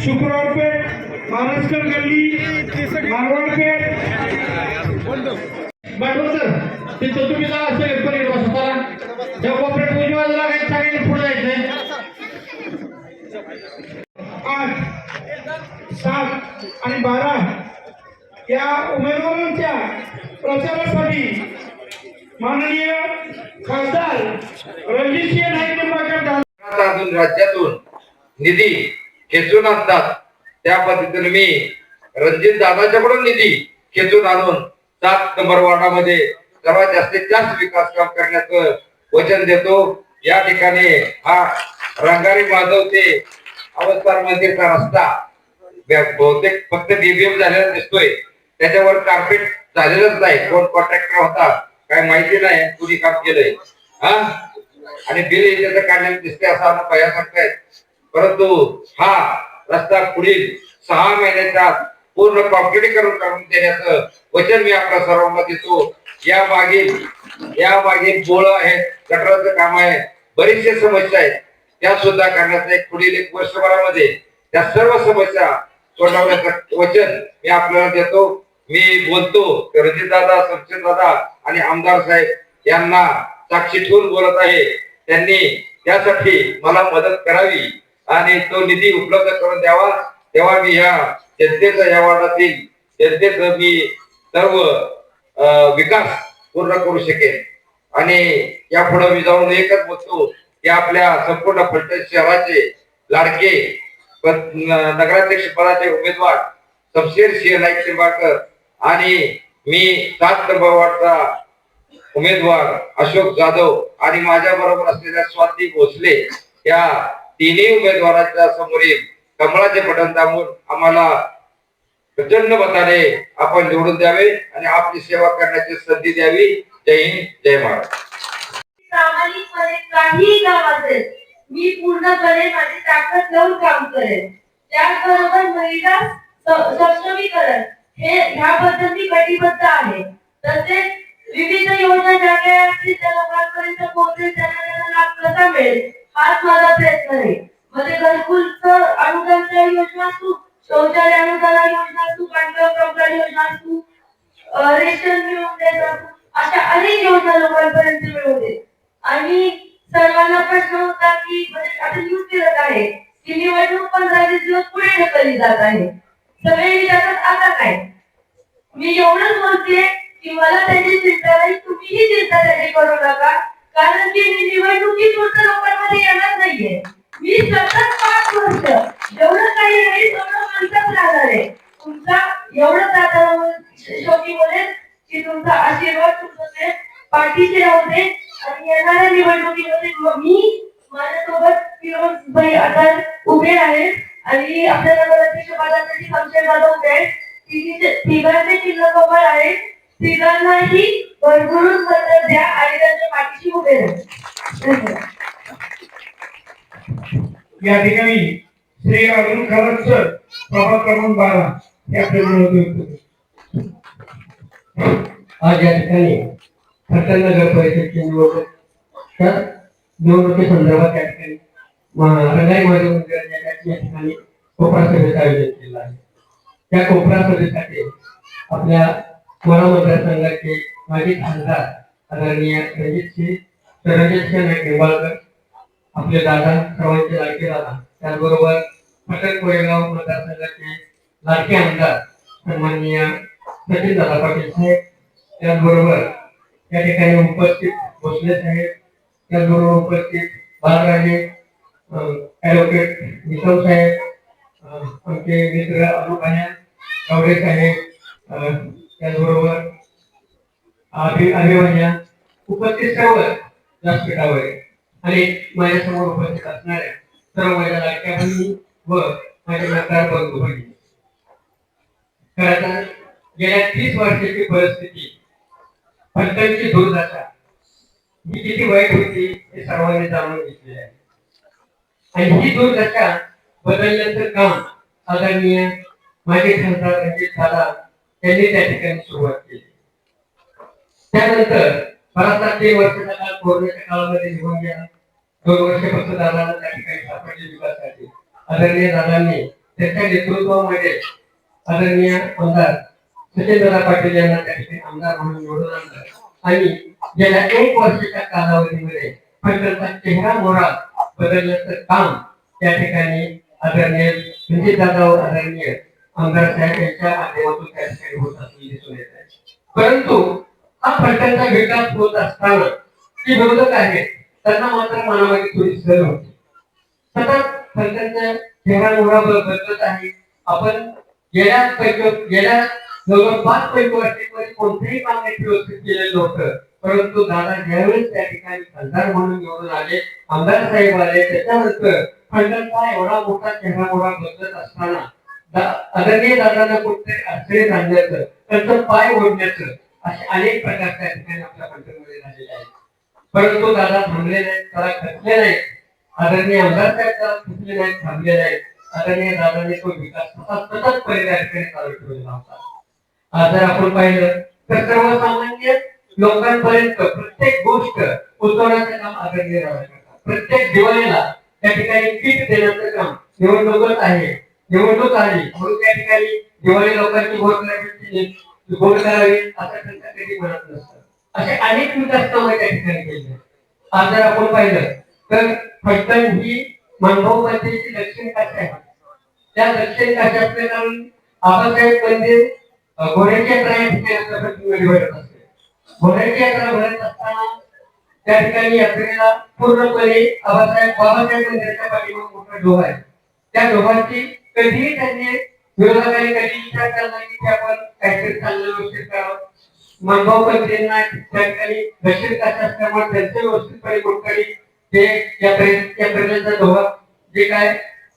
शुक्रवार शुक्रवारपेठ महाराष्ट्र गल्ली मारवाडपेठ बायबोलकर तिथं तुम्ही जा असं एक पर्यंत स्वतःला डेव्हलपमेंट उजवा लागायचं सगळ्यांनी पुढे जायचं आठ सात आणि बारा या उमेदवारांच्या प्रचारासाठी माननीय खासदार रणजितसिंह नाईक निंबाळकर राज्यातून निधी खेचून आणतात. त्या पद्धतीने मी रणजित दादाच्याकडून निधी खेचून आणून सात नंबर वार्डामध्ये सर्वात जास्तीत जास्त विकास काम करण्याचं वचन देतो. या ठिकाणी हा रंगारी माधव ते अवस्थान मंदिरचा रस्ता बहुतेक फक्त डीबीएम झालेला दिसतोय. त्याच्यावर कार्पेट झालेलंच नाही. कोण कॉन्ट्रॅक्टर होता काय माहिती नाही. कुणी काम केलंय. हा? आणि बिल त्याचं काढलेलं दिसते असं आम्हाला भया सांगतायत परंतु हा रस्ता पुढील सहा महिन्याच्या पूर्ण कॉम्प्लिटीकरण करून देण्याचं वचन मी आपल्या सर्वांना देतो. या मागील या मागील बोळ आहेत गटराचं काम आहे बरीचशे समस्या आहेत. त्या सुद्धा करण्याचं एक पुढील एक वर्षभरामध्ये त्या सर्व समस्या सोडवण्याचं वचन मी आपल्याला देतो. मी बोलतो रणजित दादा सचिन दादा आणि आमदार साहेब यांना साक्षी ठेवून बोलत आहे. त्यांनी त्यासाठी मला मदत करावी. आणि तो निधी उपलब्ध करून द्यावा. तेव्हा मी ह्या जनतेचा या वार्डातील जनतेचं मी सर्व विकास पूर्ण करू शकेन. आणि यापुढे मी जाऊन एकच बोलतो की आपल्या संपूर्ण फलटण शहराचे लाडके नगराध्यक्ष पदाचे उमेदवार शमशेर सिंह नाईक निंबाळकर आणि मी सात नंबर वार्डचा उमेदवार अशोक जाधव आणि माझ्या बरोबर असलेल्या स्वाती भोसले या तिन्ही उमेदवारांच्या समोरील कमळाचे बटन दाबून आम्हाला प्रचंड मताने आपण निवडून द्यावे आणि आपली सेवा करण्याची संधी द्यावी. जय हिंद जय महाराज प्रामाणिकपणे काहीही काम असेल मी पूर्णपणे माझी ताकद लावून काम करेन. त्याचबरोबर महिला सक्षमीकरण हे ह्याबद्दल मी कटिबद्ध आहे. तसेच विविध योजना ज्या काही असतील त्या लोकांपर्यंत पोहोचेल त्यांना त्याचा लाभ कसा मिळेल? हाच माझा प्रयत्न आहे म्हणजे घरकुलचं अनुदानच्या योजना असू शौचालय अनुदान योजना असू बांधकाम कामगार योजना असू रेशन मिळवून देत असू अशा अनेक योजना लोकांपर्यंत मिळवून देत आणि सर्वांना प्रश्न होता की म्हणजे आता न्यूज फिरत आहे की निवडणूक पंधरा वीस दिवस पुढे ढकलली जात आहे. सगळे विचारतात आता काय? मी एवढंच बोलते की मला त्याची चिंता नाही तुम्हीही चिंता त्याची करू नका. कारण की मी निवडणुकीत पुढच्या लोकांमध्ये येणार नाहीये. मी सतत पाच वर्ष जेवढं काही नाही तेवढं माणसात राहणार आहे. तुमचा एवढं आता शेवटी बोलेल की तुमचा आशीर्वाद तुमचं पाठीचे पाठीशी राहू दे. आणि येणाऱ्या निवडणुकीमध्ये मी माझ्यासोबत किरण भाई आता उभे आहेत आणि आपल्या नगराध्यक्ष पदासाठी संशय जाधव उभे आहेत तिघांचे चिन्ह कमळ आहे. तिघांनाही भरभरून मतं द्या आणि त्यांच्या पाठीशी उभे राहा या ठिकाणी श्री अरुण खरत सर प्रभाग क्रमांक बारा आज या ठिकाणी फलटण नगर परिषदेची निवडणूक तर निवडणुकी संदर्भात या ठिकाणी म- रंगाई महादेव मंदिराच्या या ठिकाणी कोपरा सभेचं आयोजन केलं आहे. त्या कोपरा सभेसाठी आपल्या मला मतदारसंघाचे माजी खासदार आदरणीय रणजितसिंह तर रणजितसिंह नाईक निंबाळकर आपले दादा सर्वांचे लाडके दादा. त्याचबरोबर पटक कोरेगाव मतदारसंघाचे लाडके आमदार सन्माननीय सचिन दादा पाटील साहेब. त्याचबरोबर या ठिकाणी उपस्थित भोसले साहेब. त्याचबरोबर उपस्थित बालराजे ॲडव्होकेट निकम साहेब आमचे मित्र अबुभाया गावडे साहेब त्याचबरोबर अभि उपस्थित सर्व व्यासपीठावर आहे. आणि माझ्यासमोर उपस्थित असणाऱ्या सर्व माझ्या लाडक्या बहिणी व माझ्या नकार बंधू बहिणी खरं तर गेल्या तीस वर्षाची परिस्थिती फटकांची दूर जाता ही किती वाईट होती हे सर्वांनी जाणून घेतलेले आहे आणि ही दुर्दशा बदलण्याचं काम आदरणीय माझे खासदार रणजित दादा त्यांनी त्या ठिकाणी सुरुवात केली. त्यानंतर बराचसा तीन वर्षाचा काळ कोरोनाच्या काळामध्ये निघून गेला. दोन वर्ष फक्त दादाला त्या ठिकाणी सापडले विकासासाठी. आदरणीय दादांनी त्यांच्या नेतृत्वामध्ये आदरणीय आमदार सचिनदादा पाटील यांना त्या ठिकाणी आमदार म्हणून निवडून आणलं. आणि गेल्या एक वर्षाच्या कालावधीमध्ये फलटणचा चेहरा मोहरा बदलण्याचं काम त्या ठिकाणी आदरणीय रणजित दादावर आदरणीय आमदार साहेब यांच्या माध्यमातून त्या ठिकाणी होत असलेली दिसून येत आहे परंतु हा फलटणचा विकास होत असताना जे विरोधक आहेत. त्यांना मात्र मनामध्ये थोडी सर होती. सतत फलटणचा चेहरा मोहरा बदलत आहे. आपण गेल्या पैकी गेल्या जवळपास पाच पैकी वर्षांमध्ये कोणतेही काम व्यवस्थित केलेलं नव्हतं. परंतु दादा ज्यावेळेस त्या ठिकाणी खासदार म्हणून निवडून आले आमदार साहेब आले त्याच्यानंतर फलटणचा एवढा मोठा चेहरा मोहरा बदलत असताना दा- दादांना कुठे अडचणीत आणण्याचं त्यांचं पाय ओढण्याचं असे अनेक प्रकार त्या ठिकाणी आपल्या फलटणमध्ये झालेले आहेत. परंतु दादा थांबले नाहीत त्याला खचले नाहीत. आदरणीय आमदार साहेब त्याला खचले नाहीत थांबले नाहीत. आदरणीय दादाने तो विकास सतत सतत त्या ठिकाणी चालू ठेवलेला होता. आज जर आपण पाहिलं तर सर्वसामान्य लोकांपर्यंत प्रत्येक गोष्ट पोहोचवण्याचं काम आदरणीय दादा करतात. प्रत्येक दिवाळीला त्या ठिकाणी किट देण्याचं काम निवडणूकच आहे. निवडणूक आली. म्हणून त्या ठिकाणी दिवाळी लोकांची भोट करावी भोट करावी असं त्यांचं कधी म्हणत नसतं. असे अनेक विकास कामं त्या ठिकाणी केले आज जर आपण पाहिलं तर फलटण ही मानभाऊ पंचायतीची दक्षिण काशी आहे. त्या दक्षिण काशातले कारण आबासाहेब मंदिर अं, घोड्याची यात्रा या ठिकाणी भरत असते. घोड्याची यात्रा भरत असताना त्या ठिकाणी यात्रेला पूर्णपणे आबासाहेब बाबासाहेब मंदिराच्या पाठीमागे मोठा डोहा आहे. त्या डोहाची कधीही त्यांनी विरोधकांनी कधी विचार केला नाही की आपण काहीतरी चांगलं व्यवस्थित करावं. मनभाऊ पंत्रींना त्या ठिकाणी दक्षिण काशी असल्यामुळे त्यांचे व्यवस्थितपणे कुठतरी ते या प्रेरणाचा धोका जे काय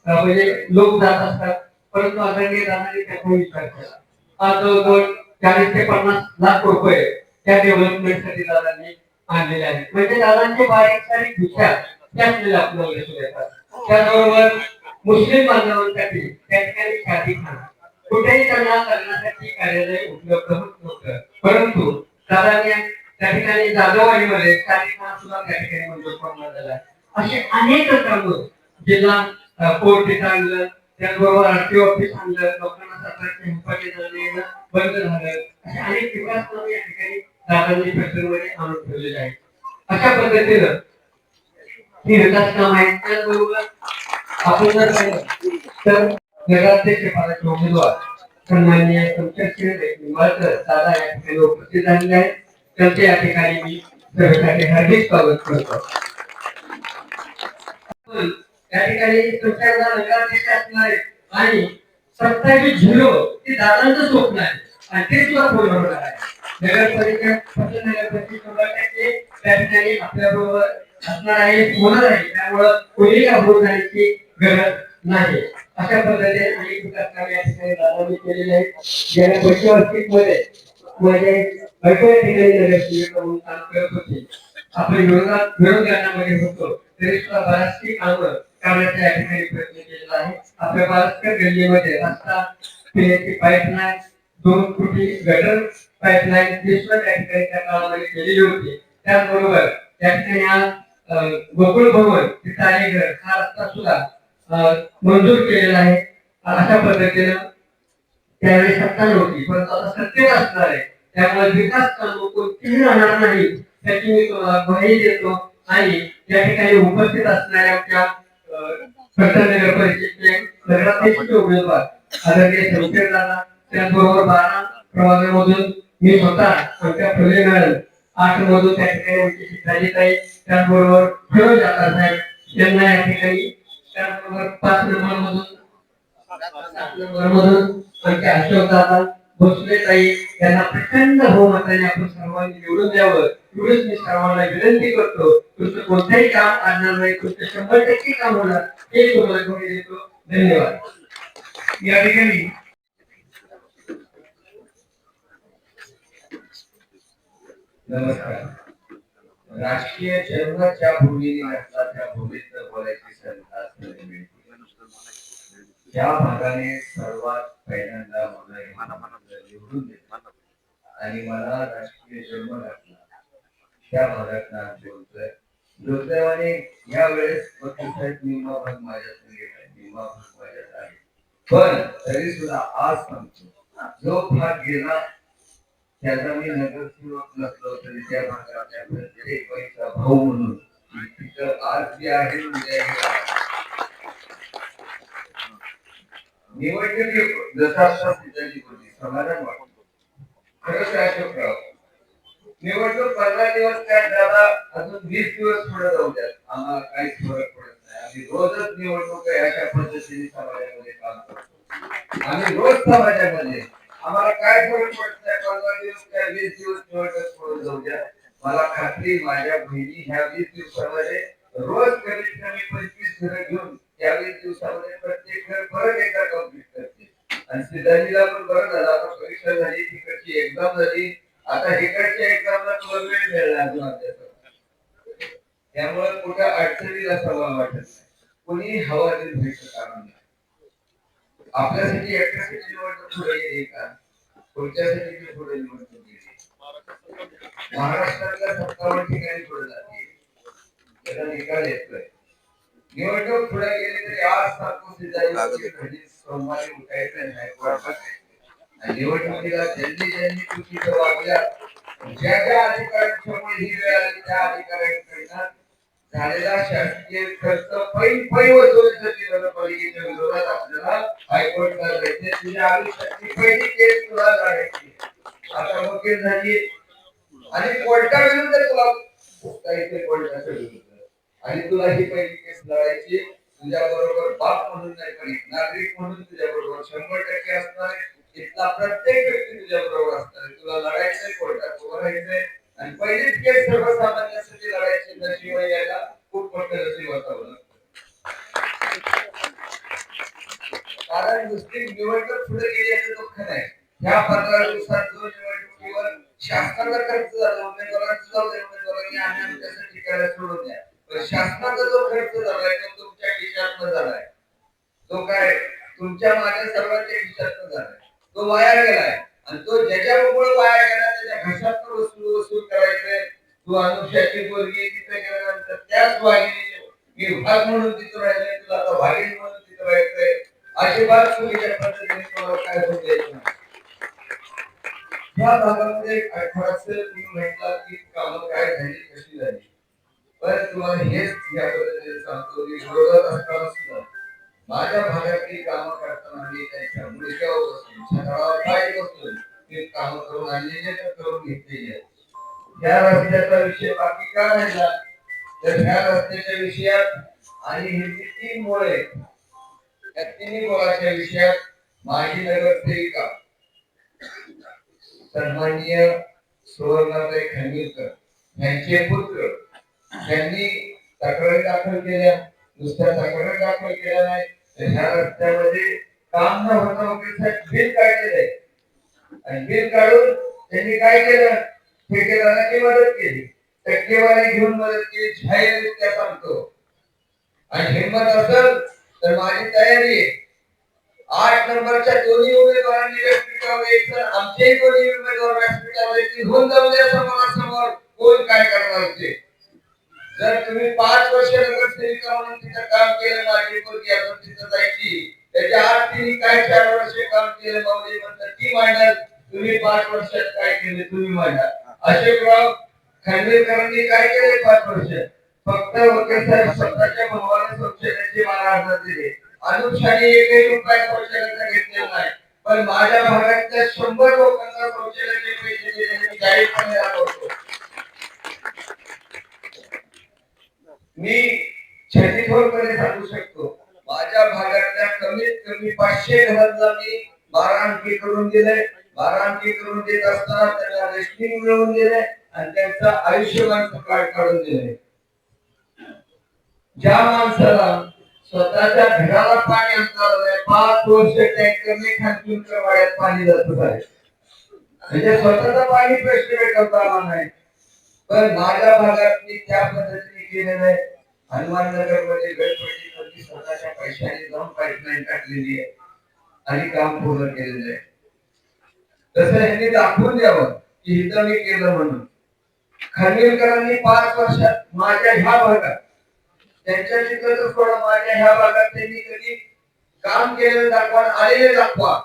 म्हणजे लोक जात असतात परंतु आदरणीय दादांनी त्याचा विचार केला. आज जवळजवळ चाळीस ते पन्नास लाख रुपये त्या डेव्हलपमेंटसाठी दादांनी आणलेले आहेत. म्हणजे दादांचे बारीक सारीक विचार ते आपल्याला आपल्याला दिसून येतात. त्याचबरोबर मुस्लिम बांधवांसाठी त्या ठिकाणी शादीखाना कुठेही त्यांना लग्नासाठी कार्यालय उपलब्ध होत नव्हतं. परंतु साधारण त्या ठिकाणी जाधववाडीमध्ये शादीखाना सुद्धा त्या ठिकाणी मंजूर करण्यात झाला असे अनेक कामं जिल्हा कोर्ट इथं आणलं. त्याचबरोबर आरटीओ ऑफिस आणलं. लोकांना सरकारचे हेलपाटे झाले बंद झालं. असे अनेक विकास कामं या ठिकाणी दादांनी फॅक्टरीमध्ये आणून ठेवलेले आहेत. अशा पद्धतीनं ही विकास काम आहेत. त्याचबरोबर आपण जर तर नगराध्यक्ष पदाचे उमेदवार सन्माननीय संचर्षण निंबाळकर दादा या ठिकाणी उपस्थित झालेले आहेत. त्यांचे या ठिकाणी मी हार्दिक स्वागत करतो. या ठिकाणी तुमच्या नगराध्यक्ष असणार आहे आणि सत्तावीस झिरो ते दादांचं स्वप्न आहे. आणि ते सुद्धा पूर्ण होणार आहे. नगरपालिका परिषद फक्त त्या ठिकाणी आपल्या बरोबर असणार आहे होणार आहे त्यामुळं कोणी घाबरून जाण्याची गरज नाही. अशा पद्धतीने अनेक विकास ठिकाणी केलेले आहेत. गेल्या मध्ये. माझे ठिकाणी म्हणून काम करत होते. आपण विरोधात विरोध करण्यामध्ये होतो. तरी सुद्धा बऱ्याचशी कामं करण्याचा या ठिकाणी प्रयत्न केलेला आहे. आपल्या गल्लीमध्ये रस्ता पिण्याची पाईपलाईन दोन कोटी गटर पाईपलाईन ते सुद्धा त्या ठिकाणी त्या काळामध्ये केलेली होती. त्याचबरोबर त्या ठिकाणी आज गोकुळ भवन ते तारेघर हा रस्ता सुद्धा मंजूर केलेला आहे. अशा पद्धतीनं त्यावेळी सत्ता नव्हती परंतु आता सत्तेत असणार आहे. त्यामुळे विकास कामं कोणतीही राहणार नाही त्याची मी तुम्हाला ग्वाही देतो. आणि या ठिकाणी उपस्थित असणाऱ्या आमच्या नगर परिषदेचे नगराध्यक्षचे उमेदवार आदरणीय शमशेर दादा त्याचबरोबर बारा प्रभागामधून मी स्वतः आमच्या फुले मॅडम आठ मधून त्या ठिकाणी आमची शिक्षाजी ताई त्याचबरोबर फिरोज आता साहेब यांना या ठिकाणी पाच नंबर मधून मधून आमचे अशोक दादा भोसले ताई यांना प्रचंड हो बहुमताने आपण सर्वांनी निवडून द्यावं. एवढंच मी सर्वांना विनंती करतो. तुमचं कोणतंही काम आणणार नाही तुमचं शंभर टक्के काम होणार हे तुम्हाला ग्वाही देतो. धन्यवाद. या ठिकाणी नमस्कार. राष्ट्रीय जन्माच्या भूमीने नसताच्या भूमीत बोलायची संधी असलेली व्यक्ती. भागाने सर्वात पहिल्यांदा मला निवडून दिलं आणि मला राष्ट्रीय जन्म लागला. त्या भागात नाम बोलतोय दुर्दैवाने या वेळेस साहेब निम्मा भाग माझ्यात गेला निम्मा भाग माझ्यात आहे पण तरी सुद्धा आज सांगतो जो भाग गेला त्याचा मी नगरसेवक नसलो तरी त्या भागाचा म्हणजे भाऊ म्हणून. तिथं आज जे आहे उद्या निवडणुकी जसा पिताजी सिद्धांची होती समाधान वाटतो खरंच अशोकराव निवडणूक पंधरा दिवस काय झाला अजून वीस दिवस पुढे जाऊ द्यात आम्हाला काहीच फरक पडत नाही. आम्ही रोजच निवडणूक अशा पद्धतीने समाजामध्ये काम करतो. आम्ही रोज समाजामध्ये आम्हाला काय फरक पडत नाही पंधरा दिवस काय वीस दिवस निवडणूक पुढे जाऊ द्या. मला खात्री माझ्या बहिणी ह्या वीस दिवसामध्ये रोज कमीत कमी पंचवीस घरं घेऊन त्या वीस दिवसामध्ये प्रत्येक घर परत एकदा कंप्लीट करते आणि सिद्धांनीला पण बरं झालं. आता परीक्षा झाली तिकडची एक्झाम झाली. आता इकडच्या एक्झामला तुला वेळ मिळाला अजून अभ्यासाला त्यामुळे कुठं अडचणीला सवाल वाटत नाही. कोणी हवा देऊन भेटत कारण नाही. आपल्यासाठी एकट्यासाठी निवडणूक पुढे गेली का? पुढच्यासाठी ती पुढे निवडणूक गेली महाराष्ट्रातल्या सत्तावन्न ठिकाणी पुढे जाते. त्याचा निकाल येतोय. निवडणूक पुढे गेली तरी आज सांगतो सिद्धांत घरी सोमवारी उठायचं नाही. आणि निवडणुकीला ज्यांनी ज्यांनी चुकीचं वागल्या ज्या ज्या अधिकाऱ्यांच्यामुळे ही वेळ आली त्या अधिकाऱ्यांकडनं झालेला शासकीय खर्च पै पै वसुलीसाठी पालिकेच्या विरोधात आपल्याला हायकोर्टला जायचे तुझी आयुष्याची पहिली केस तुला लढायची आता वकील झाली. आणि कोर्टाविरुद्ध तुला काहीतरी कोर्टाच्या विरुद्ध. आणि तुला ही पहिली केस लढायची तुझ्या बरोबर बाप म्हणून नाही पण एक नागरिक म्हणून तुझ्या बरोबर शंभर टक्के असणार आहे. इथला प्रत्येक व्यक्ती तुझ्या बरोबर असणार आहे. तुला लढायचंय कोर्टात उभं राहायचंय. आणि पहिलीच केस सर्वसामान्यांसाठी लढायची नशीब यायला खूप मोठं नशीब असावं लागतं. कारण नुसती निवडणूक पुढे गेल्याचं दुःख नाही. ह्या पंधरा दिवसात जो निवडणुकीवर शासनाचा खर्च झाला उमेदवारांचा जाऊ दे उमेदवारांनी आम्ही आमच्या ठिकाणी सोडून द्या. पण शासनाचा जो खर्च झालाय तो तुमच्या खिशातनं झालाय. तो काय तुमच्या माझ्या सर्वांच्या खिशातनं झालाय. तो वाया गेलाय. आणि तो ज्याच्या ज्याच्यामुळे वाया गेला त्याच्या घशात वसूल वसूल करायचंय तू अनुष्याची पोरगी तिथे गेल्यानंतर त्याच वाहिनीचे मी भाग म्हणून तिथं राहिले तुला आता वाहिनी म्हणून तिथं राहायचंय. अशी बात चुकीच्या पद्धतीने तुम्हाला काय होत द्यायचं नाही. या भागामध्ये अठराशे तुम्ही म्हटला की कामं काय झाली कशी झाली? पण तुम्हाला हेच या पद्धतीने सांगतो की विरोधात असताना सुद्धा माझ्या भागातली कामं करताना मी त्यांच्या मुलग्यावर बसून छतावर ते काम करून आणलेले तर करून घेतलेले आहेत रस्त्याचा विषय बाकी का राहिला तर ह्या रस्त्याच्या विषयात आणि हे जी तीन मुळे त्या तिन्ही मुळाच्या विषयात माझी नगरसेविका सन्माननीय सुवर्णाताई खानविलकर यांचे पुत्र त्यांनी तक्रारी दाखल केल्या. दुसऱ्याचा तक्रारी दाखल केला नाही. तर ह्या रस्त्यामध्ये काम न होता वगैरे बिल काढलेलं आहे. आणि बिल काढून त्यांनी काय केलं? ठेकेदारांनी मदत केली. टक्केवारी घेऊन मदत केली. जाहीररित्या सांगतो. आणि हिंमत असेल तर माझी तयारी आहे. आठ नंबरच्या दोन्ही उमेदवारांनी व्यासपीठावर तर आमचेही दोन्ही उमेदवार व्यासपीठावर होऊन जाऊ द्या समोरासमोर कोण काय करणार ते? जर तुम्ही पाच वर्ष नगरसेविका म्हणून तिथं काम केलं माझी मुलगी अजून तिथं जायची. त्याच्या आत तिने काय चार वर्ष काम केलं माऊली म्हणतात ती मांडणार तुम्ही पाच वर्षात काय केले तुम्ही मांडा. अशोकराव खांडेकरांनी काय केले पाच वर्ष? फक्त वकील साहेब स्वतःच्या भावाला शौचालयाचे मला हजार दिले अनुषाने एकही रुपया शौचालयाचा घेतलेला नाही. पण माझ्या भागातल्या शंभर लोकांना शौचालयाचे पैसे दिले मी जाहीरपणे दाखवतो. मी छत्तीसगडमध्ये सांगू शकतो. माझ्या भागातल्या कमीत कमी पाचशे घरांना मी बारा अंकी करून दिले बारा अंकी करून देत असताना त्यांना रेस्टिंग मिळवून दिले आणि त्यांचं आयुष्यमान कार्ड काढून दिले ज्या माणसाला स्वतःच्या घराला पाणी आणता नाही, पाच वर्ष टँकरने खानपूर वाड्यात पाणी जात आहे. म्हणजे स्वतःचा पाणी प्रश्न भेटवता आला नाही. पण माझ्या भागात मी त्या पद्धतीने केलेलं आहे. हनुमाननगरमध्ये गणपती स्वतःच्या पैशाने जाऊन पाईपलाईन टाकलेली आहे. आणि काम पूर्ण केलेलं आहे. तसं यांनी दाखवून द्यावं की इथं मी केलं म्हणून. खानविलकरांनी पाच वर्षात माझ्या ह्या भागात त्यांच्या तिथं थोडं माझ्या ह्या भागात त्यांनी कधी काम केलेलं दाखवा आलेले दाखवा.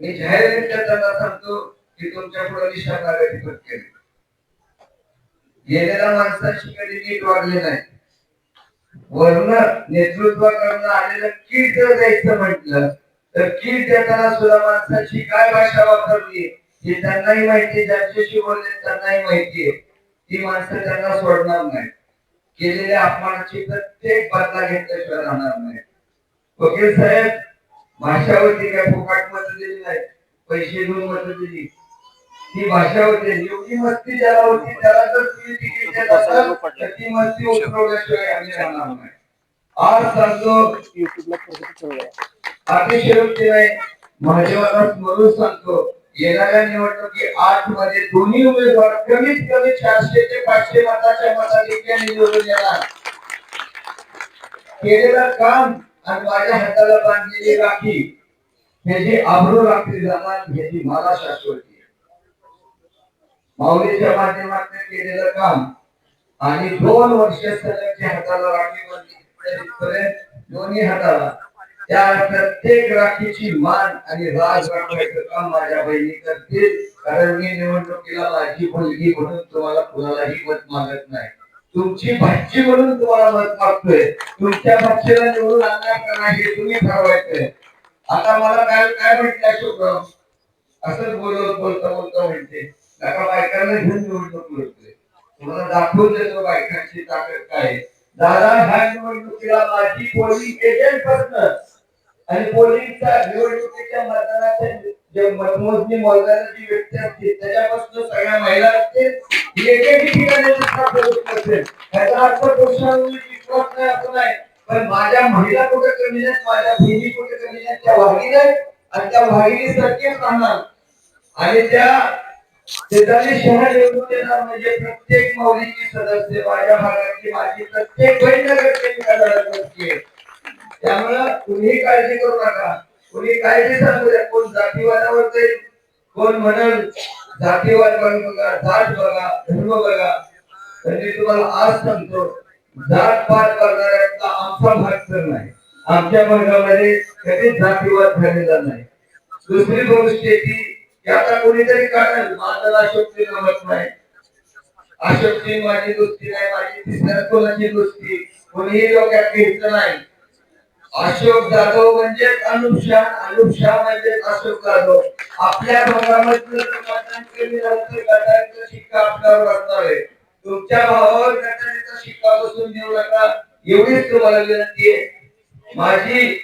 मी जाहीर त्यांना सांगतो की तुमच्यापुढे निशाण मागायची केली. गेलेल्या माणसाची कधी नीट वागले नाही. वर्ण नेतृत्व करणं आलेलं कीट जर द्यायचं म्हटलं तर कीट देताना सुद्धा माणसाची काय भाषा वापरली हे त्यांनाही माहिती ज्यांच्याशी बोलले त्यांनाही माहितीये ती माणसं त्यांना सोडणार नाही केलेल्या अपमानाची प्रत्येक बदला घेतल्याशिवाय राहणार नाही वकील साहेब भाषावरती काय फुकाट मत दिली नाही पैसे घेऊन मत दिली. ती भाषा होती. एवढी मस्ती ज्याला होती त्याला जर तुम्ही तिकीट देत असाल तर ती मस्ती उतरवल्याशिवाय आम्ही राहणार नाही. आज सांगतो अतिशयोक्ती नाही महादेवाला स्मरून सांगतो येणाऱ्या निवडणुकी आठमध्ये दोन्ही उमेदवार कमीत कमी चारशे ते पाचशे मताच्या मताधिक्याने निवडून येणार. केलेलं काम आणि माझ्या हाताला बांधलेली राखी ह्याची आबरू राखली जाणार ह्याची मला शाश्वती. माऊलीच्या माध्यमातून केलेलं काम. आणि दोन वर्ष सलग हाताला राखी बांधली. दोन्ही हाताला. त्या प्रत्येक राखीची मान आणि राज राखण्याचं काम माझ्या बहिणी करतील. कारण मी निवडणुकीला माझी मुलगी म्हणून तुम्हाला कुणालाही मत मागत नाही. तुमची भाची म्हणून तुम्हाला मत मागतोय. तुमच्या भाचीला निवडून आणणार का नाही हे तुम्ही ठरवायचंय. आता मला काय काय म्हटलं अशोकराव असंच बोलत बोलता बोलता म्हणते. नका बायकांना घेऊन निवडणूक लढतोय तुम्हाला दाखवून देतो बायकांची ताकद काय. दादा ह्या निवडणुकीला माझी पोलिंग एजंट पासन आणि पोलिंगच्या निवडणुकीच्या मतदानाच्या जे मतमोजणी मोजणारी जी व्यक्ती असते त्याच्यापासून सगळ्या महिला असतील ही एकेकी ठिकाणी दिसणार अर्थ पुरुषांवर विश्वास नाही असं नाही. पण माझ्या महिला कुठे कमी नाहीत माझ्या बहिणी कुठे कमी नाहीत त्या वाहिनी आहेत. आणि त्या वाहिनी सारखेच राहणार. आणि त्या शेजारी शहर निवडून येणार म्हणजे प्रत्येक मौलिकी सदस्य माझ्या भागाची माझी प्रत्येक बहीण त्यामुळं कुणी काळजी करू नका. कुणी काळजी सांगू द्या. कोण जातीवादावर जाईल कोण म्हणल जातीवाद बघा जात बघा धर्म बघा. म्हणजे तुम्हाला आज सांगतो जात पात करणाऱ्यांचा आमचा भाग तर नाही. आमच्या भागामध्ये कधीच जातीवाद झालेला नाही. दुसरी गोष्ट आहे ती की आता कोणीतरी काढेल माझा अशोकची जमत नाही. अशोकची माझी दोस्ती नाही माझी तिसऱ्या कोणाची दोस्ती? कोणीही डोक्यात घेतलं नाही. अशोक जाधव म्हणजे अनुप शाह अनुप शाह म्हणजे अशोक जाधव. आपल्या भागामधलं गटारीचा शिक्का आपल्यावर असणार आहे. तुमच्या भावावर गटारीचा शिक्का बसून देऊ नका एवढीच तुम्हाला विनंती आहे. माझी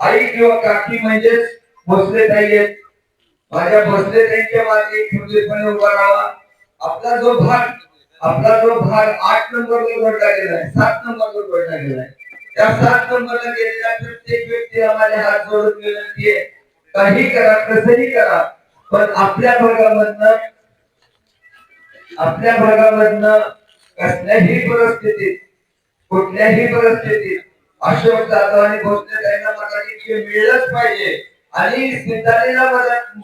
आई किंवा काकी म्हणजेच भोसले ताई आहेत. माझ्या भोसले त्यांच्या मागे खंबीरपणे उभा राहावा. आपला जो भाग आपला जो भाग आठ नंबरवर जोडला गेलाय सात नंबरवर जोडला गेलाय. त्या सात नंबरला गेलेल्या प्रत्येक व्यक्तीला माझे हात जोडून विनंती आहे काही करा कसंही करा पण आपल्या भागामधनं आपल्या भागामधनं कसल्याही परिस्थितीत कुठल्याही परिस्थितीत अशोक जाधव आणि भोसले त्यांना मराठी मिळलंच पाहिजे आणि सिद्धार्थीला मदत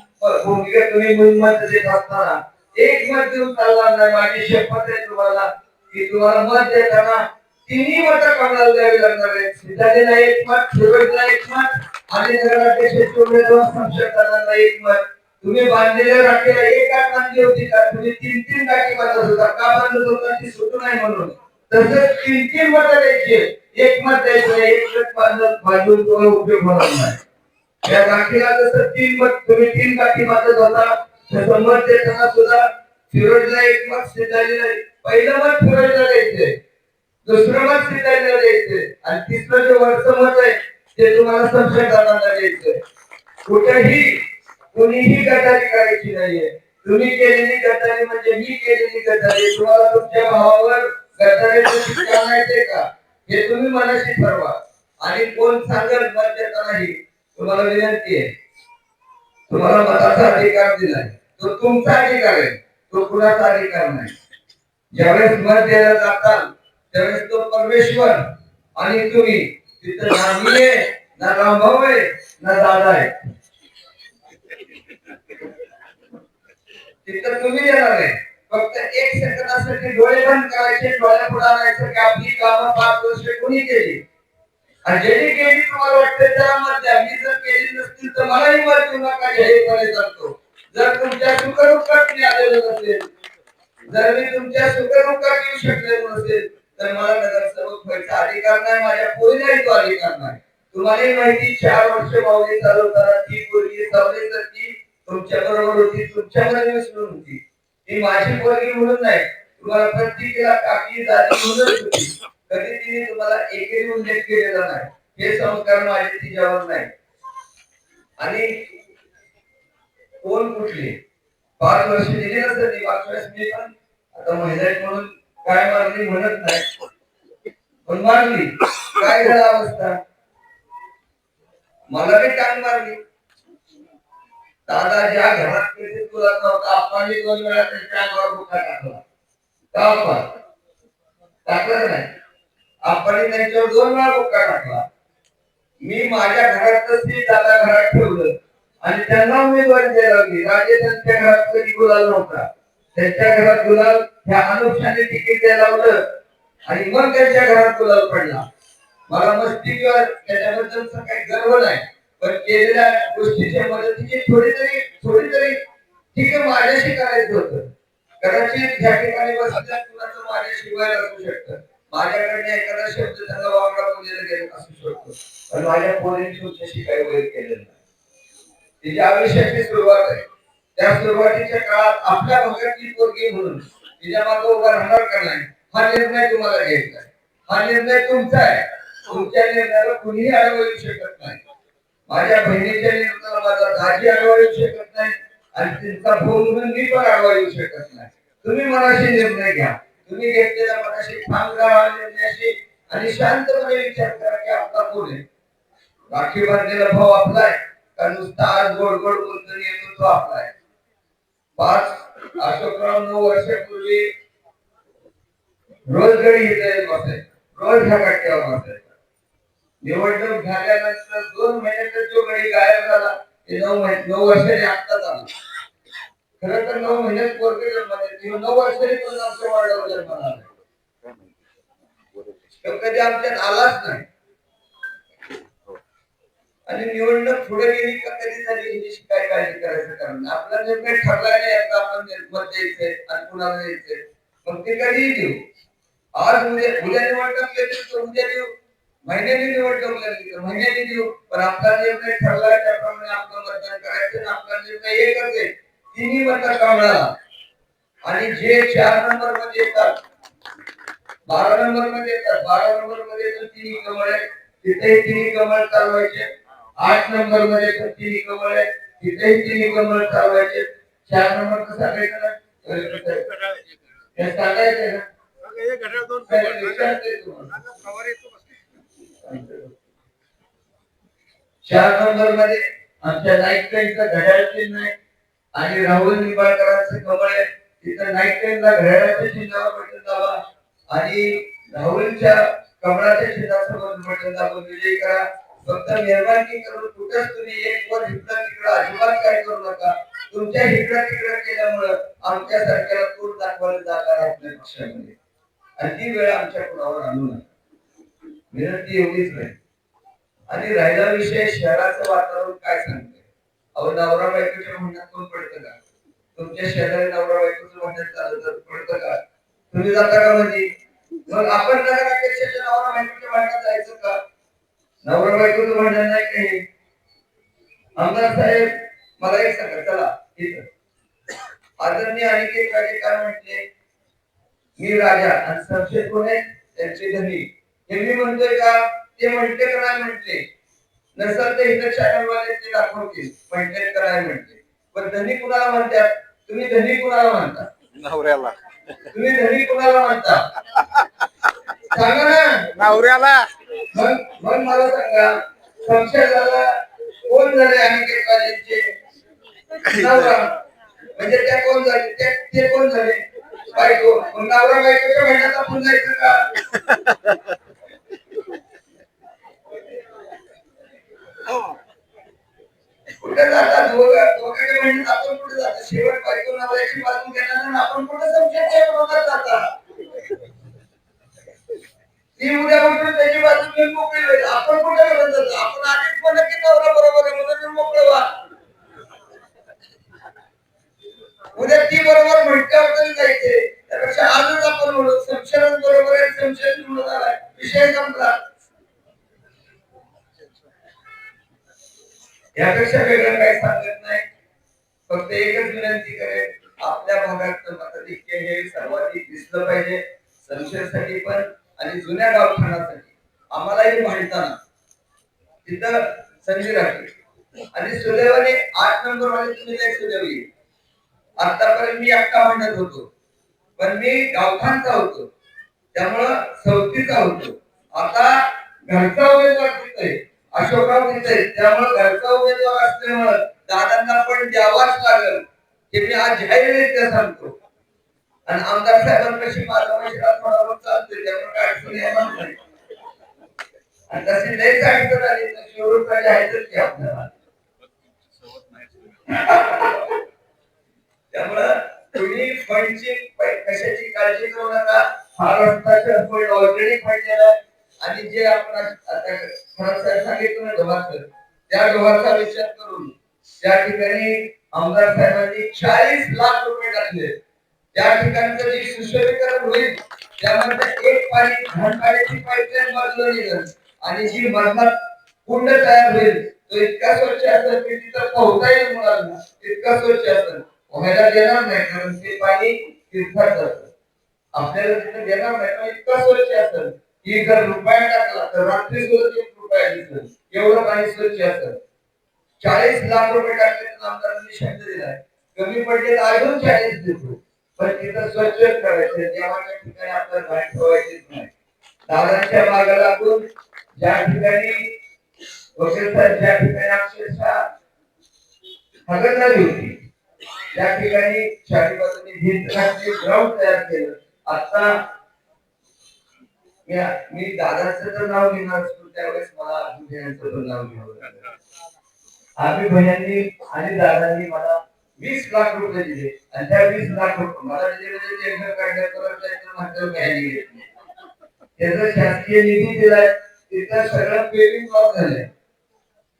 भूमिका तुम्ही मत देत असताना एक मत देऊन चालणार नाही. माझी शपथ आहे तुम्हाला की तुम्हाला मत देताना तिन्ही मत कोणाला द्यावी लागणार आहेत. सिद्धार्थीला एक मत शेवटला एक मत आणि नगराध्यक्ष उमेदवार संशयकांना एक मत. तुम्ही बांधलेल्या राखेला एक गाठ बांधली होती का? तुम्ही तीन तीन गाठी बांधत होता का? बांधत होता ती सुटू नाही म्हणून. तसंच तीन तीन मत द्यायचे एक मत द्यायचं एक मत बांधून तुम्हाला उपयोग होणार नाही. या गाठीला जसं तीन मत तुम्ही तीन गाठी बांधत होता तसं मत देताना सुद्धा फिरोजला एक मत सिद्धार्थीला पहिलं मत फिरोजला द्यायचंय. दुसरं मत सिद्धार्थीला द्यायचंय. आणि तिसरं जे वरचं मत आहे ते तुम्हाला संशयकारांना द्यायचंय. कुठेही कुणीही गटारी करायची नाहीये. तुम्ही केलेली गटारी म्हणजे मी केलेली गटारी. तुम्हाला तुमच्या भावावर गटारीचं शिक्षण का? हे तुम्ही मनाशी ठरवा. आणि कोण सांगत मत देतानाही तुम्हाला विनंती आहे. तुम्हाला मताचा अधिकार दिलाय. तो तुमचा अधिकार आहे. तो कुणाचा अधिकार नाही. ज्यावेळेस मत द्यायला जाताल त्यावेळेस तो परमेश्वर आणि तुम्ही तिथं ना मी आहे ना रामभाऊ आहे ना दादा आहे. तिथं तुम्ही येणार आहे. फक्त एक सेकंदासाठी डोळे बंद करायचे डोळ्या पुढे आणायचं की आपली कामं पाच वर्ष कोणी केली? आणि ज्यांनी केली तुम्हाला वाटतं त्याला मत मी जर केली नसतील तर मलाही मत देऊ नका जाहीरपणे सांगतो जर तुमच्या सुखदुःखात मी आलेलो नसेल जर मी तुमच्या सुखदुःखात येऊ शकलेलो नसेल तर मला नगरसेवक व्हायचा अधिकार नाही माझ्या पोरीलाही तो अधिकार नाही. तुम्हालाही माहिती चार वर्ष माऊली चालवताना ती पोरगी चालली तर ती तुमच्या बरोबर होती तुमच्या मध्ये मिसळून होती. ती माझी पोरगी म्हणून नाही तुम्हाला प्रत्येकीला काकी दादी म्हणूनच होती. कधी तिने तुम्हाला एकही उल्लेख केलेला नाही. हे संस्कार माझे तिच्यावर नाही. आणि कोण कुठले? पाच वर्ष दिली नसेल ती पाच वर्ष मी पण. आता महिला म्हणून काय मारली म्हणत नाही. पण मारली काय झाला अवस्था? मला बी टांग मारली दादा ज्या घरात कधी तुला नव्हता आपण दोन वेळा त्या टांगावर बुका टाकला. का आपण टाकलं नाही? आपण त्यांच्यावर दोन वेळा बुका टाकला. मी माझ्या घरात ते दादा घरात ठेवलं. आणि त्यांना उमेदवारी द्यायला लागली. राजे त्यांच्या घरात कधी गुलाल नव्हता. त्यांच्या घरात गुलाल ह्या अनुषाने तिकीट द्यायला लावलं. आणि मग त्यांच्या घरात गुलाल पडला. मला मस्तीवर त्याच्याबद्दलचा काही गर्व नाही. पण केलेल्या गोष्टीच्या मदतीची थोडी तरी थोडी तरी ठीक आहे माझ्याशी करायचं होतं. कदाचित ह्या ठिकाणी बसल्या कुणाचं माझ्याशी वैर असू शकतं. माझ्याकडे एखादा शब्द त्यांना वापरा बोललेला गेला असू शकतो पण माझ्या पोरीने तुमच्याशी काही वैर केलेलं नाही. तिच्या आयुष्याची सुरुवात आहे त्या सुरुवातीच्या काळात आपल्या भागातली पोरगी म्हणून तिच्यामागे उभा राहणार का नाही हा निर्णय तुम्हाला घ्यायचा आहे. हा निर्णय तुमचा आहे. तुमच्या निर्णयाला कुणीही अडवू शकत नाही. माझ्या बहिणीच्या निर्णयाला माझा दाजी अडवू शकत नाही आणि तिचा भाऊ म्हणून मी पण अडवू शकत नाही. तुम्ही मनाशी निर्णय घ्या. तुम्ही घेतलेल्या मनाशी ठाम राहा निर्णयाशी आणि शांतपणे विचार करा की आपला कोण आहे? राखी बांधलेला भाऊ आपला आहे. का नुसता आज गोड गोड बोलतो येतो तो आपला आहे? पाच अशोकराव नऊ वर्षापूर्वी रोज घरी येत बसायचा रोज ह्या कट्ट्यावर बसायचा निवडणूक झाल्यानंतर दोन महिन्यात जो गडी गायब झाला ते नऊ महिने नऊ वर्षांनी आत्ताच आला. खरं तर नऊ महिन्यात पोरगे जन्माले किंवा नऊ वर्षांनी पण आमच्या वाड्यावर जन्माला आला कधी आमच्यात आलाच नाही. आणि निवडणूक पुढे गेली का कधी झाली याची काय काळजी करायचं कारण नाही. आपला निर्णय ठरला नाही आता आपण मत द्यायचंय आणि कुणाला द्यायचंय. मग ते कधीही देऊ. आज उद्या उद्या निवडणूक घेतली तर उद्या देऊ. महिन्याने निवडणूक लागली तर महिन्याने देऊ. पण आपला निर्णय ठरला त्याप्रमाणे आपलं मतदान करायचं आणि आपला निर्णय एकच आहे. तिन्ही मत कामाला आणि जे चार नंबरमध्ये येतात बारा नंबरमध्ये येतात बारा नंबरमध्ये तिन्ही कमळ आहे तिथेही तिन्ही कमळ चालवायचे. आठ नंबरमध्ये पण तिन्ही कमळ आहे तिथेही तिन्ही कमळ चालवायचे. चार नंबर कसं सांगायचं ना? हे सांगायचं ना? चार नंबरमध्ये आमच्या नाईक घड्याळ चिन्ह आहे. आणि राहुल निंबाळकरांचे कमळ आहे. तिथं नाईट टाइमला घड्याळाच्या चिन्हावर बटन दाबा. आणि राहुलच्या कमळाच्या चिन्हासोबत बटन दाबून विजयी करा. फक्त मेहरबानी करून कुठंच तुम्ही एक वर इकडं तिकडं अजिबात काय करू नका. तुमच्या इकडं तिकडं केल्यामुळं आमच्या सरकारला तूर दाखवायला जाणार आपल्या पक्षामध्ये. आणि ती वेळ आमच्या कुणावर आणू नका. विनंती एवढीच नाही आणि राहिला विषय शहराचं वातावरण काय सांगते अहो नवरा बायकोच्या म्हणण्यात कोण पडतं का? तुमच्या शेजारी नवरा बायकोचं म्हणण्यात तर पडतं का? तुम्ही जाता का म्हणजे? मग आपण नगराध्यक्षाच्या नवरा बायकोच्या भांडणात जायचं का? नवरा बायकोचं भांडण नाही काही आमदार साहेब मला एक सांगा चला इथं. आदरणीय अनिकेत राजे काय म्हटले? मी राजा आणि संशय कोण आहे? त्यांचे धनी. हे मी म्हणतोय का? ते म्हणते का नाही म्हटले नसेल तर इथं चॅनल वाले ते दाखवतील म्हणते का नाही म्हणते पण धनी कुणाला म्हणतात? तुम्ही धनी कुणाला म्हणता? नवऱ्याला. तुम्ही धनी कुणाला म्हणता? सांगा ना. नवऱ्याला. मग मग मला सांगा संशय झाला कोण झाले अनिकेत राजेंचे नवरा. म्हणजे त्या कोण झाले? ते ते कोण झाले? बायको. मग नवरा बायकोच्या भांडणात आपण जायचं का? कुठे जातात दोघं दोघांच्या आपण कुठे जातो? शेवट बायको याची बाजू घेणार आपण कुठे संशयाच्या विरोधात जातात ती उद्या उठून त्याची बाजू घेऊन मोकळी होईल. आपण कुठे म्हणत आपण आधीच म्हणलं की नवरा बरोबर आहे म्हणून मोकळं व्हा. उद्या ती बरोबर म्हटल्यावर जायचे. त्यापेक्षा आजच आपण म्हणू संशयन बरोबर आहे संशय विषय संपला. यापेक्षा वेगळं काही सांगत नाही. फक्त एकच विनंती करेल आपल्या भागात मताधिक्य हे सर्वाधिक दिसलं पाहिजे संशयसाठी पण आणि जुन्या गावठाणासाठी. आम्हालाही म्हणताना तिथं संजय राखली. आणि सुदैवाने आठ नंबर वाले तुम्ही नाही सुदैवली आतापर्यंत मी एकटा म्हणत होतो. पण मी गावठाणचा होतो. त्यामुळं सवतीचा होतो. आता घरचा उमेदवार तिथे अशोकराव तिथे. त्यामुळं घरचा उमेदवार असल्यामुळं दादांना पण द्यावाच लागल. हे मी आज जाहीररित्या सांगतो. आणि आमदार साहेबांपाशी माझा पैसा थोडाफार चालतोय. त्यामुळे काय अडचण येणार नाही. आणि तशी लयच अडचण आली तर शिवरूपकडे आहेतच की आपल्याला. त्यामुळं तुम्ही फंडची कशाची काळजी करू नका. हा फंड ऑलरेडी फंड आणि जे आपण आता सांगितलं ना त्या डोहाचा विचार करून त्या ठिकाणी आमदार साहेबांनी चाळीस लाख रुपये टाकले त्या ठिकाणचं जे सुशोभीकरण होईल त्यामध्ये एक पाणी घाण पाण्याची पाईपलाईन बाजूला निघेल आणि जी मरणात कुंड तयार होईल तो इतका स्वच्छ असेल की तिथं पोहता येईल मुलांना इतका स्वच्छ असेल. पोहायला देणार नाही कारण ते पाणी तीर्थात जातं. आपल्याला तिथं देणार नाही पण इतका स्वच्छ असेल. की जर रुपया टाकला तर रात्री सुद्धा एवढं काही स्वच्छ असेल चाळीस लाख रुपये टाकले तर आमदारांनी शब्द दिलाय कमी पडले तर अजून चाळीस देतो. पण तिथं स्वच्छ करायचं देवाच्या ठिकाणी आपल्याला घाण ठेवायचीच नाही. दादांच्या मागे लागून ज्या ठिकाणी वकील ज्या ठिकाणी अक्षरशः हगत झाली होती त्या ठिकाणी चारी बाजूने ग्राउंड तयार केलं. आता मी मी दादाचं तर नाव घेणार त्यावेळेस मला अभिभय नाव आणि दादांनी मला वीस लाख रुपये दिले. आणि त्या वीस लाख रुपये मला टेंडर काढण्यापर्यंत त्याचा शासकीय निधी दिलाय. तिथं सगळं पेमेंट लॉक झालंय.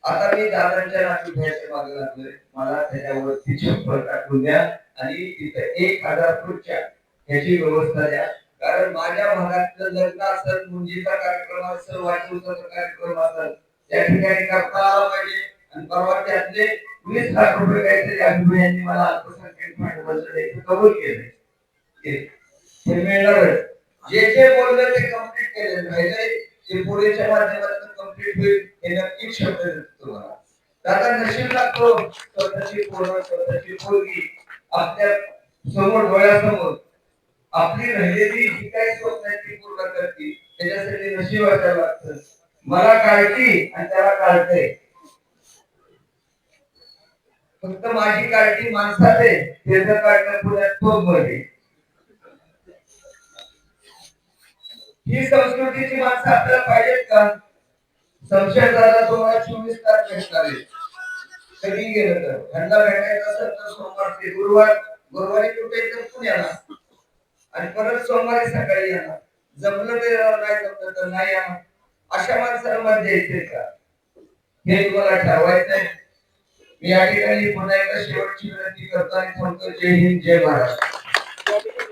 आता मी दादांच्या नातू घ्यायच्या मागे लागलोय. मला त्याच्यावरती छप्पर टाकून द्या आणि तिथं एक हजार खुर्च्या ह्याची व्यवस्था द्या. कारण माझ्या भागातलं लग्न असेल मुंजीचा कार्यक्रम असेल वाढदिवसाचा कार्यक्रम असेल त्या ठिकाणी करता आला पाहिजे. आणि परवा त्यातले वीस लाख रुपये काहीतरी अभिनय यांनी मला अल्पसंख्याक फंड कबूल केले ते मिळणार जे जे बोललं ते कंप्लीट केलं राहिलंय. ते पुढेच्या माध्यमातून कंप्लीट होईल हे नक्कीच शब्द देतो तुम्हाला. दादा नशीब लागतो. स्वतःची पूर्ण स्वतःची पोरगी आपल्यासमोर डोळ्यासमोर. आपली राहिलेली जी काही स्वप्न आहेत ती पूर्ण करते त्याच्यासाठी नशीब वाटायला लागतं. मला काळजी आणि त्याला काढते. फक्त माझी काळजी माणसात आहे त्याचं काढणं पुण्यात खूप मध्ये ही संस्कृतीची माणसं आपल्याला पाहिजेत का? संशय झाला तुम्हाला चोवीस तास भेटणार आहे कधी गेलं तर? त्यांना भेटायचं असेल तर सोमवार ते गुरुवार गुरुवारी कुठे तर पुण्याला. आणि परत सोमवारी सकाळी येणार. जमलं ते नाही जमलं तर नाही येणार. अशा माणसांमध्ये येते का? हे तुम्हाला ठरवायचं आहे मी या ठिकाणी पुन्हा एकदा शेवटची विनंती करतो आणि थांबतो जय हिंद जय महाराष्ट्र.